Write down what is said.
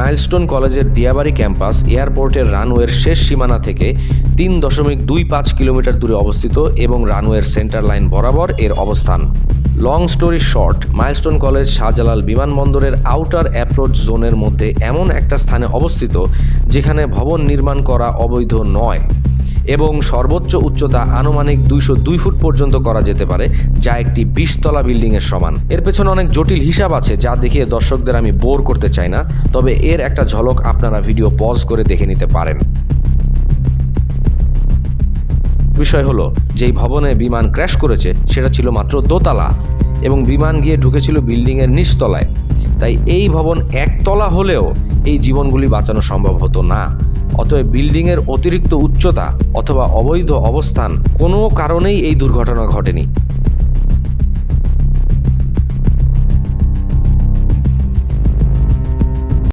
Milestone কলেজের Diabari campus এয়ারপোর্টের রানওয়ের শেষ সীমানা থেকে তিন দশমিক দুই পাঁচ কিলোমিটার দূরে অবস্থিত এবং রানওয়ের সেন্টার লাইন বরাবর এর অবস্থান। Long story short, milestone college Shahjalal বিমানবন্দরের আউটার অ্যাপ্রোচ জোনের মধ্যে এমন একটা স্থানে অবস্থিত যেখানে ভবন নির্মাণ করা অবৈধ নয়। এবং সর্বোচ্চ উচ্চতা আনুমানিক দুইশো দুই ফুট পর্যন্ত করা যেতে পারে, যা একটি বিশতলা বিল্ডিংয়ের সমান। এর পেছনে অনেক জটিল হিসাব আছে, যা দেখিয়ে দর্শকদের আমি বোর করতে চাই না, তবে এর একটা ঝলক আপনারা ভিডিও পজ করে দেখে নিতে পারেন। বিষয় হলো, যেই ভবনে বিমান ক্র্যাশ করেছে, সেটা ছিল মাত্র দোতলা, এবং বিমান গিয়ে ঢুকেছিল বিল্ডিংয়ের নিচতলায়। তাই এই ভবন একতলা হলেও এই জীবনগুলি বাঁচানো সম্ভব হতো না। অতএব বিল্ডিংয়ের অতিরিক্ত উচ্চতা অথবা অবৈধ অবস্থান কোনো কারণেই এই দুর্ঘটনা ঘটেনি।